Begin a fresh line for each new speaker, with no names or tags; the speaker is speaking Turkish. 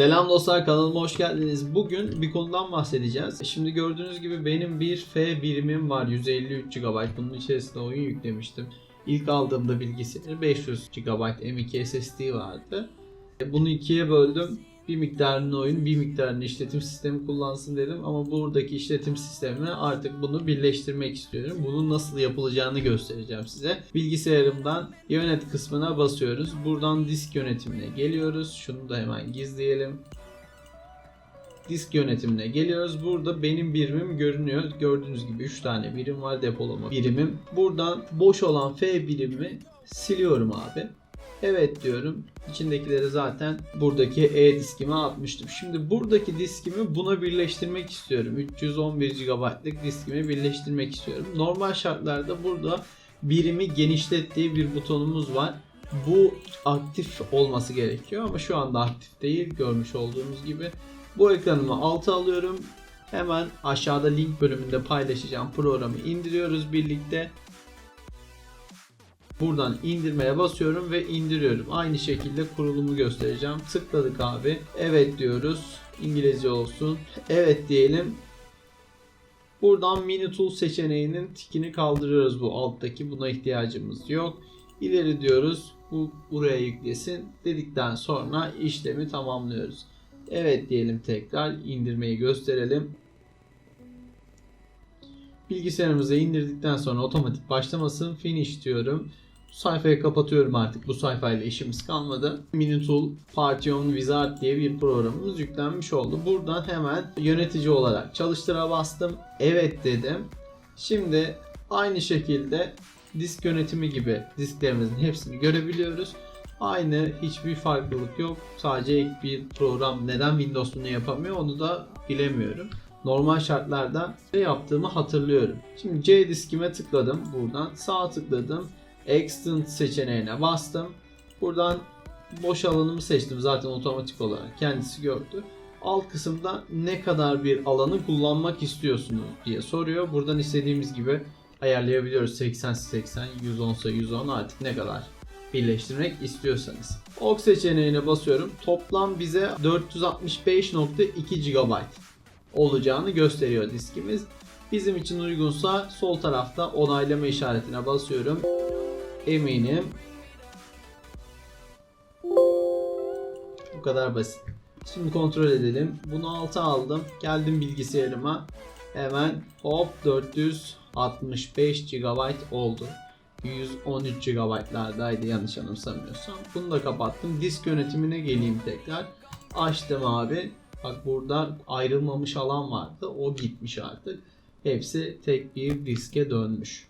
Selam dostlar kanalıma hoş geldiniz. Bugün bir konudan bahsedeceğiz. Şimdi gördüğünüz gibi benim bir F birimim var 153 GB. Bunun içerisinde oyun yüklemiştim. İlk aldığımda bilgisayarı 500 GB M2 SSD vardı. E, Bunu ikiye böldüm. Bir miktarını oyun, bir miktarını işletim sistemi kullansın dedim. Ama buradaki işletim sistemine artık bunu birleştirmek istiyorum. Bunun nasıl yapılacağını göstereceğim size. Bilgisayarımdan yönet kısmına basıyoruz. Buradan disk yönetimine geliyoruz. Şunu da hemen gizleyelim. Disk yönetimine geliyoruz. Burada benim birimim görünüyor. Gördüğünüz gibi 3 tane birim var depolama birimim. Buradan boş olan F birimi siliyorum abi. Evet diyorum. İçindekileri zaten buradaki E diskime atmıştım. Şimdi buradaki diskimi buna birleştirmek istiyorum. 311 GB'lık diskimi birleştirmek istiyorum. Normal şartlarda burada birimi genişlet diye bir butonumuz var. Bu aktif olması gerekiyor ama şu anda aktif değil görmüş olduğunuz gibi. Bu ekranımı alta alıyorum. Hemen aşağıda link bölümünde paylaşacağım programı indiriyoruz birlikte. Buradan indirmeye basıyorum ve indiriyorum. Aynı şekilde kurulumu göstereceğim. Tıkladık abi. Evet diyoruz. İngilizce olsun. Evet diyelim. Buradan mini tool seçeneğinin tikini kaldırıyoruz bu alttaki. Buna ihtiyacımız yok. İleri diyoruz. Bu buraya yüklesin. Dedikten sonra işlemi tamamlıyoruz. Evet diyelim tekrar indirmeyi gösterelim. Bilgisayarımıza indirdikten sonra otomatik başlamasın. Finish diyorum. Sayfayı kapatıyorum artık. Bu sayfayla işimiz kalmadı. Minitool Partition Wizard diye bir programımız yüklenmiş oldu. Buradan hemen yönetici olarak çalıştıra bastım. Evet dedim. Şimdi aynı şekilde disk yönetimi gibi disklerimizin hepsini görebiliyoruz. Aynı hiçbir farklılık yok. Sadece ek bir program neden Windows bunu yapamıyor onu da bilemiyorum. Normal şartlarda ne yaptığımı hatırlıyorum. Şimdi C diskime tıkladım buradan. Sağ tıkladım. Extend seçeneğine bastım. Buradan boş alanımı seçtim zaten otomatik olarak kendisi gördü. Alt kısımda ne kadar bir alanı kullanmak istiyorsunuz diye soruyor. Buradan istediğimiz gibi ayarlayabiliyoruz. 80 80, 110 ise 110 artık ne kadar birleştirmek istiyorsanız. OK seçeneğine basıyorum. Toplam bize 465.2 GB olacağını gösteriyor diskimiz. Bizim için uygunsa sol tarafta onaylama işaretine basıyorum. Eminim. Bu kadar basit. Şimdi kontrol edelim. Bunu alta aldım. Geldim bilgisayarıma. Hemen hop 465 GB oldu. 113 GB'lardaydı yanlış anımsamıyorsam. Bunu da kapattım. Disk yönetimine geleyim tekrar. Açtım abi. Bak burada ayrılmamış alan vardı. O gitmiş artık. Hepsi tek bir diske dönmüş.